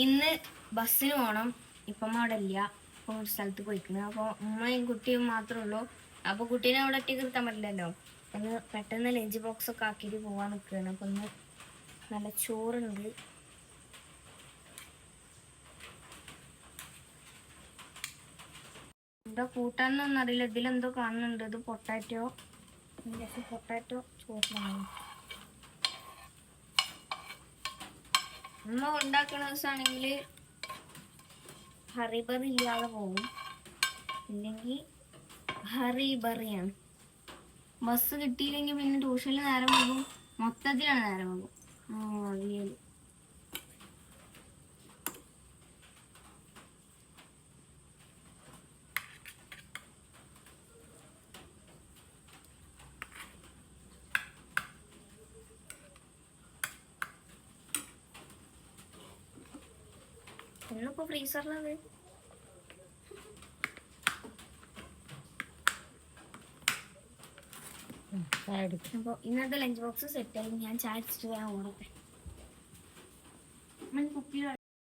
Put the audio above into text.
ഇന്ന് ബസ്സിന് പോകണം ഇപ്പം അവിടെ ഇല്ല. ഇപ്പം ഒരു സ്ഥലത്ത് പോയിക്കുന്നത് അപ്പോൾ ഉമ്മയും കുട്ടിയും മാത്രമേ ഉള്ളൂ. അപ്പോൾ കുട്ടീനെ അവിടെ ഒറ്റയ്ക്ക് നിർത്താൻ പറ്റില്ലല്ലോ. ഒന്ന് പെട്ടെന്ന് ലഞ്ച് ബോക്സ് ഒക്കെ ആക്കിയിട്ട് പോകാൻ നിൽക്കുകയാണ് അപ്പം ഒന്ന് നല്ല ചോറുണ്ട്. എന്താ കൂട്ടാന്നൊന്നും അറിയില്ല. ഇതിലെന്തോ കാണുന്നുണ്ട്. ഇത് പൊട്ടാറ്റോ. പൊട്ടാറ്റോ ചോറിനാണ് ഉമ്മ ഉണ്ടാക്കുന്ന ദിവസമാണെങ്കിൽ ഹറിബറി ഇല്ലാതെ പോകും. ഇല്ലെങ്കിൽ ഹറിബറിയാണ് ബസ് കിട്ടിയില്ലെങ്കിൽ പിന്നെ ട്യൂഷനിൽ നേരം പോകും മൊത്തത്തിലാണ് നേരം പോകും ഇന്നിപ്പോ ഫ്രീസറിലത് അപ്പോൾ ഇന്നത്തെ ലഞ്ച് ബോക്സ് സെറ്റ് സെറ്റായി ഞാൻ ചായ ഞാൻ കുപ്പി